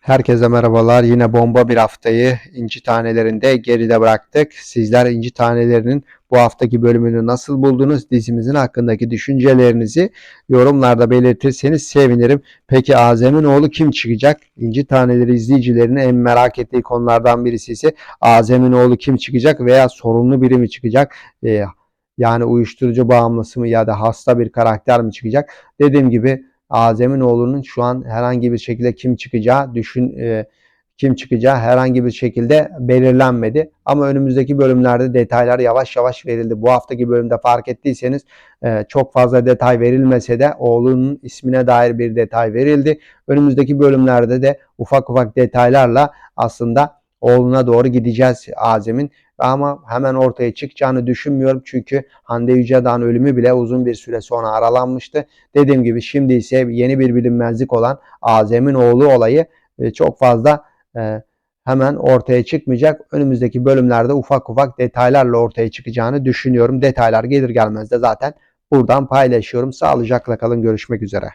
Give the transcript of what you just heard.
Herkese merhabalar. Yine bomba bir haftayı inci tanelerinde geride bıraktık. Sizler inci tanelerinin bu haftaki bölümünü nasıl buldunuz? Dizimizin hakkındaki düşüncelerinizi yorumlarda belirtirseniz sevinirim. Peki Azem'in oğlu kim çıkacak? İnci taneleri izleyicilerinin en merak ettiği konulardan birisi ise Azem'in oğlu kim çıkacak veya sorunlu biri mi çıkacak? Ee, yani uyuşturucu bağımlısı mı ya da hasta bir karakter mi çıkacak? Dediğim gibi Azeminoğlu'nun şu an herhangi bir şekilde kim çıkacağı düşün e, kim çıkacağı herhangi bir şekilde belirlenmedi. Ama önümüzdeki bölümlerde detaylar yavaş yavaş verildi. Bu haftaki bölümde fark ettiyseniz e, çok fazla detay verilmese de oğlunun ismine dair bir detay verildi. Önümüzdeki bölümlerde de ufak ufak detaylarla aslında oğluna doğru gideceğiz Azem'in. Ama hemen ortaya çıkacağını düşünmüyorum. Çünkü Hande Yüceldağ'ın ölümü bile uzun bir süre sonra aralanmıştı. Dediğim gibi şimdi ise yeni bir bilinmezlik olan Azem'in oğlu olayı e, çok fazla e, hemen ortaya çıkmayacak. Önümüzdeki bölümlerde ufak ufak detaylarla ortaya çıkacağını düşünüyorum. Detaylar gelir gelmez de zaten buradan paylaşıyorum. Sağlıcakla kalın. Görüşmek üzere.